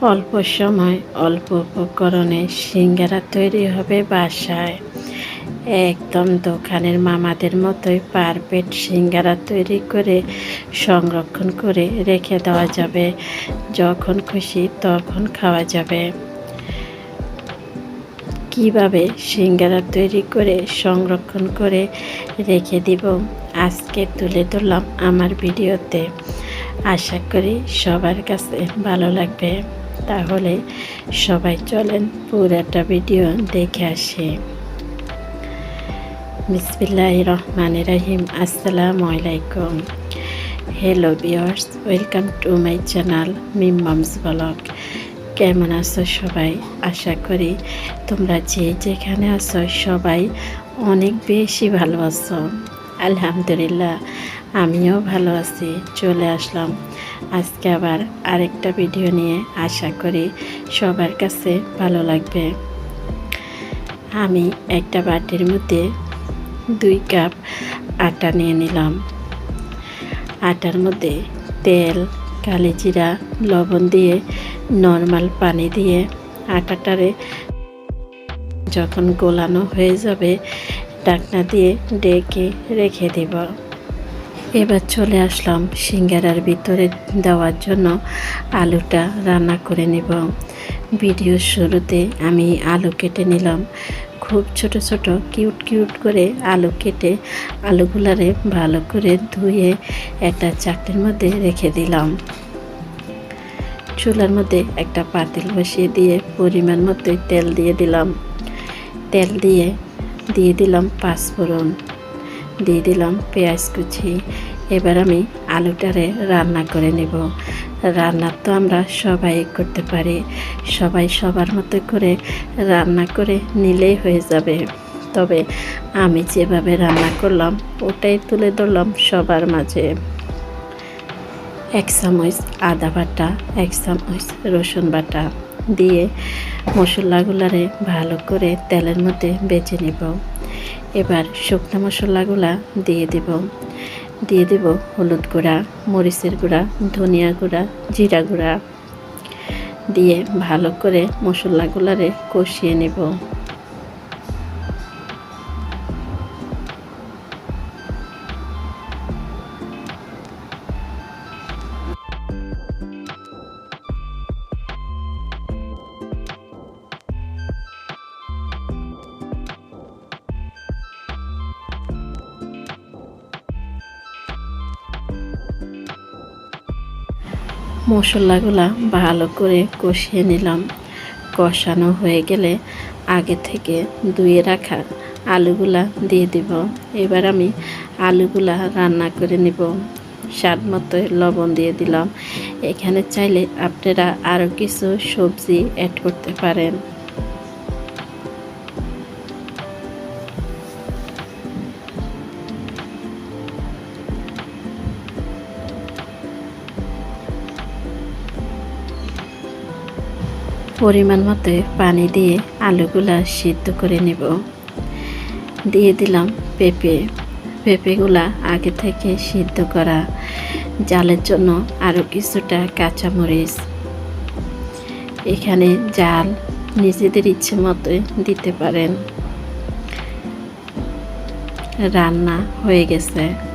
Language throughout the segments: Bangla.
অল্প সময়, অল্প উপকরণে সিঙ্গারা তৈরি হবে বাসায়। একদম দোকানের মামাদের মতোই পারফেক্ট সিঙ্গারা তৈরি করে সংরক্ষণ করে রেখে দেওয়া যাবে। যখন খুশি তখন খাওয়া যাবে। কীভাবে সিঙ্গারা তৈরি করে সংরক্ষণ করে রেখে দিব আজকে তুলে ধরলাম আমার ভিডিওতে। আশা করি সবার কাছে ভালো লাগবে। তাহলে সবাই চলেন পুরাটা ভিডিও দেখে আসি। বিসমিল্লাহ রহমান রাহিম, আসসালামু আলাইকুম। Hello dears welcome to my channel Mim moms vlog কেমন আছো সবাই? আশা করি তোমরা যে যেখানে আছো সবাই অনেক বেশি ভালো আছো। আলহামদুলিল্লাহ আমিও ভালো আছি, চলে আসলাম। আজকে আবার আরেকটা ভিডিও নিয়ে আশা করি সবার কাছে ভালো লাগবে। আমি একটা বাটির মধ্যে দুই কাপ আটা নিয়ে নিলাম। আটার মধ্যে তেল কালি জিরা লবণ দিয়ে নর্মাল পানি দিয়ে আটাটারে যখন গোলানো হয়ে যাবে ডাকনা দিয়ে ডেকে রেখে দেব। এবার চলে আসলাম সিঙ্গারার ভিতরে দেওয়ার জন্য আলুটা রান্না করে নেব। ভিডিওর শুরুতে আমি আলু কেটে নিলাম। খুব ছোট ছোট কিউট কিউট করে আলু কেটে আলুগুলারে ভালো করে ধুয়ে একটা চাকরির মধ্যে রেখে দিলাম। চুলার মধ্যে একটা পাতিল বসিয়ে দিয়ে পরিমাণ মতোই তেল দিয়ে দিলাম। তেল দিয়ে দিয়ে দিলাম পাঁচফোড়ন। দিয়ে দিলাম পেঁয়াজ কুচি। এবার আমি আলুটারে রান্না করে নেব। রান্না তো আমরা সবাই করতে পারি। সবাই সবার মতো করে রান্না করে নিলেই হয়ে যাবে। তবে আমি যেভাবে রান্না করলাম, ওটাই তুলে ধরলাম সবার মাঝে। এক চামচ আদা বাটা, এক চামচ রসুন বাটা দিয়ে মশলাগুলারে ভালো করে তেলের মধ্যে বেছে নিব। এবার শুকনো মশলাগুলা দিয়ে দেব। দিয়ে দেব হলুদ গুঁড়া, মরিচের গুঁড়া, ধনিয়া গুঁড়া, জিরা গুঁড়া। দিয়ে ভালো করে মশলাগুলারে কষিয়ে নেব। মশলাগুলা ভালো করে কষিয়ে নিলাম। কষানো হয়ে গেলে আগে থেকে ধুয়ে রাখা আলুগুলা দিয়ে দিব। এবার আমি আলুগুলা রান্না করে নিব। স্বাদ মতো লবণ দিয়ে দিলাম। এখানে চাইলে আপনারা আরও কিছু সবজি অ্যাড করতে পারেন। পরিমাণ মতো পানি দিয়ে আলুগুলা সিদ্ধ করে নেব। দিয়ে দিলাম পেঁপে। পেঁপেগুলা আগে থেকে সিদ্ধ করা জালের জন্য আরও কিছুটা কাঁচামরিচ। এখানে জাল নিজেদের ইচ্ছে মতো দিতে পারেন। রান্না হয়ে গেছে।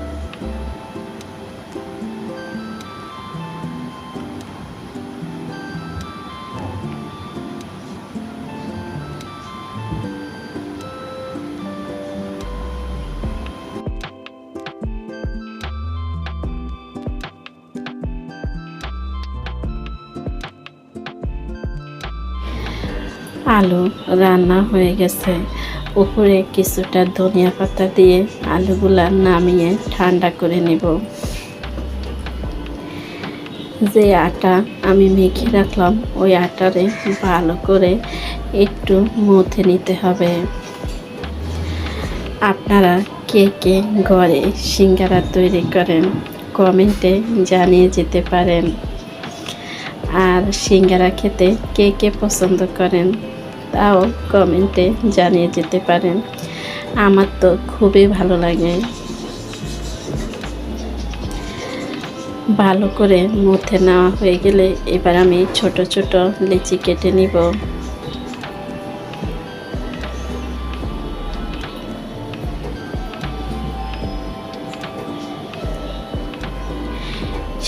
আলু রান্না হয়ে গেছে। উপরে কিছুটা ধনিয়া পাতা দিয়ে আলুগুলা নামিয়ে ঠান্ডা করে নেব। যে আটা আমি মেখে রাখলাম, ওই আটারে ভালো করে একটু মুথে নিতে হবে। আপনারা কে কে ঘরে সিঙ্গারা তৈরি করেন, কমেন্টে জানিয়ে যেতে পারেন। আর সিঙ্গারা খেতে কে কে পছন্দ করেন তাও কমেন্টে জানিয়ে যেতে পারেন। আমার তো খুবই ভালো লাগে। ভালো করে মুথে নেওয়া হয়ে গেলে এবার আমি ছোট ছোট লিচি কেটে নিব।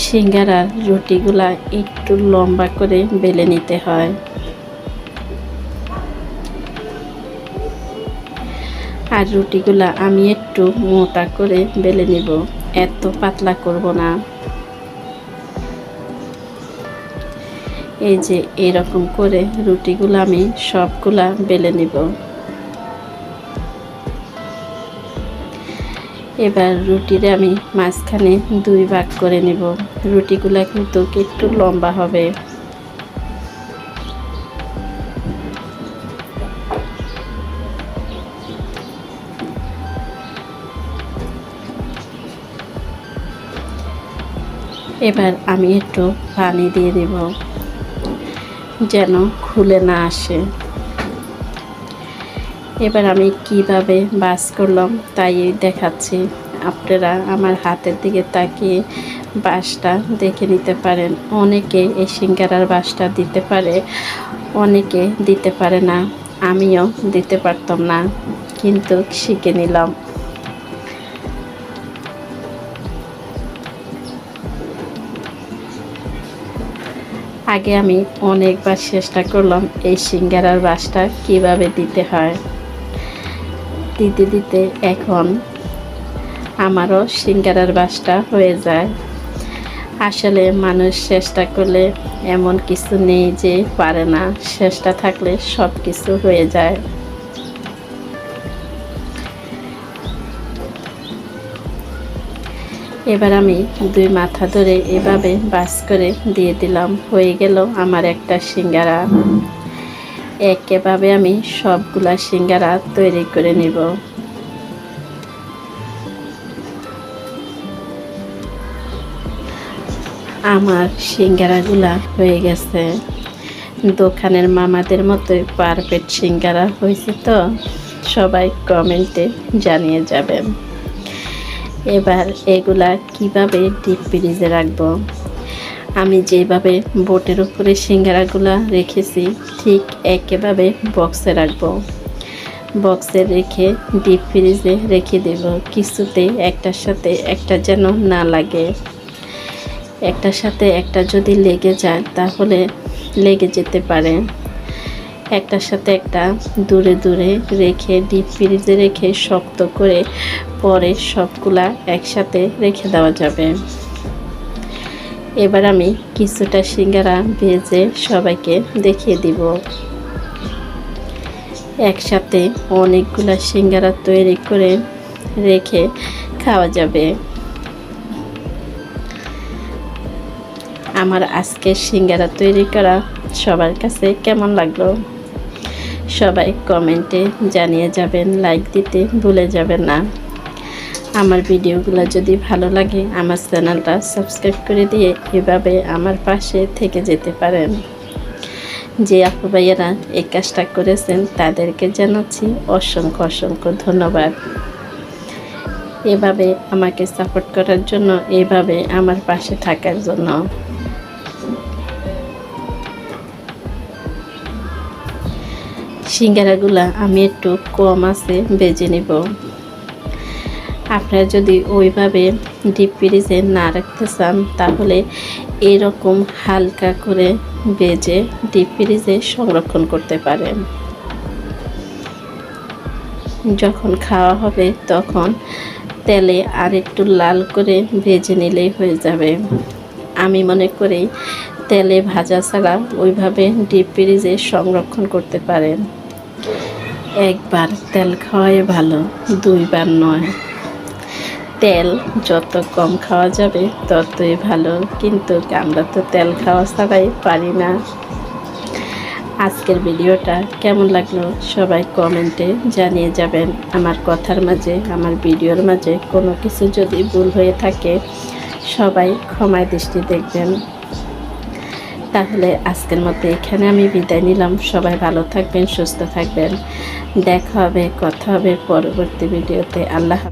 সিঙ্গারার রুটিগুলা একটু লম্বা করে বেলে নিতে হয়। আর রুটিগুলা আমি একটু মোটা করে বেলে নিব। এত পাতলা করব না। এই যে এরকম করে রুটিগুলো আমি সবগুলা বেলে নিব। এবার রুটিরে আমি মাঝখানে দুই ভাগ করে নিব। রুটিগুলা কিন্তু একটু লম্বা হবে। এবার আমি একটু পানি দিয়ে দেব, যেন খুলে না আসে। এবার আমি কীভাবে বাস করলাম তাই দেখাচ্ছি। আপনারা আমার হাতের দিকে তাকিয়ে বাসটা দেখে নিতে পারেন। অনেকে এই সিঙ্গারার বাসটা দিতে পারে, অনেকে দিতে পারে না। আমিও দিতে পারতাম না, কিন্তু শিখে নিলাম। আগে আমি অনেকবার চেষ্টা করলাম এই সিঙ্গারার বাসটা কীভাবে দিতে হয়। দিতে দিতে এখন আমারও সিঙ্গারার বাসটা হয়ে যায়। আসলে মানুষ চেষ্টা করলে এমন কিছু নেই যে পারে না। চেষ্টা থাকলে সব কিছু হয়ে যায়। এবার আমি দুই মাথা ধরে এভাবে বাস করে দিয়ে দিলাম। হয়ে গেল আমার একটা সিঙ্গারা। একেভাবে আমি সবগুলা সিঙ্গারা তৈরি করে নিব। আমার সিঙ্গারাগুলা হয়ে গেছে। দোকানের মামাদের মতোই পারফেক্ট সিঙ্গারা হয়েছে তো? সবাই কমেন্টে জানিয়ে যাবেন। এবার এগুলা কীভাবে ডিপ ফ্রিজে রাখব? আমি যেভাবে বোটের উপরে সিঙ্গারাগুলা রেখেছি, ঠিক একেভাবে বক্সে রাখব। বক্সে রেখে ডিপ ফ্রিজে রেখে দেব, কিছুতে একটার সাথে একটা যেন না লাগে। একটার সাথে একটা যদি লেগে যায়, তাহলে লেগে যেতে পারে। একটার সাথে একটা দূরে দূরে রেখে ডিপ ফ্রিজে রেখে শক্ত করে পরে সবগুলা একসাথে রেখে দেওয়া যাবে। এবার আমি কিছুটা সিঙ্গারা ভেজে সবাইকে দেখিয়ে দিব। একসাথে অনেকগুলা সিঙ্গারা তৈরি করে রেখে খাওয়া যাবে। আমার আজকের সিঙ্গারা তৈরি করা সবার কাছে কেমন লাগল? সবাই কমেন্টে জানিয়ে যাবেন লাইক দিতে ভুলে যাবেন না। আমার ভিডিওগুলো যদি ভালো লাগে, আমার চ্যানেলটা সাবস্ক্রাইব করে দিয়ে এভাবে আমার পাশে থেকে যেতে পারেন। যে আপু ভাইয়েরা এই কাজটা করেছেন, তাদেরকে জানাচ্ছি অসংখ্য অসংখ্য ধন্যবাদ। এভাবে আমাকে সাপোর্ট করার জন্য, এভাবে আমার পাশে থাকার জন্য। সিঙ্গারাগুলা আমি একটু কম আছে, বেজে নেব। আপনারা যদি ওইভাবে ডিপ ফ্রিজে না রাখতে চান, তাহলে এরকম হালকা করে বেজে ডিপ ফ্রিজে সংরক্ষণ করতে পারেন। যখন খাওয়া হবে, তখন তেলে আর একটু লাল করে ভেজে নিলেই হয়ে যাবে। আমি মনে করি তেলে ভাজা ছাড়া ওইভাবে ডিপ ফ্রিজে সংরক্ষণ করতে পারেন। একবার তেল খাওয়াই ভালো, দুইবার নয়। তেল যত কম খাওয়া যাবে ততই ভালো, কিন্তু আমরা তো তেল খাওয়া ছাড়াই পারি না। আজকের ভিডিওটা কেমন লাগল সবাই কমেন্টে জানিয়ে যাবেন। আমার কথার মাঝে, আমার ভিডিওর মাঝে কোনো কিছু যদি ভুল হয়ে থাকে, সবাই ক্ষমায় দৃষ্টি দেখবেন। তাহলে আজকের মতো এখানে আমি বিদায় নিলাম। সবাই ভালো থাকবেন, সুস্থ থাকবেন। দেখা হবে, কথা হবে পরবর্তী ভিডিওতে। আল্লাহ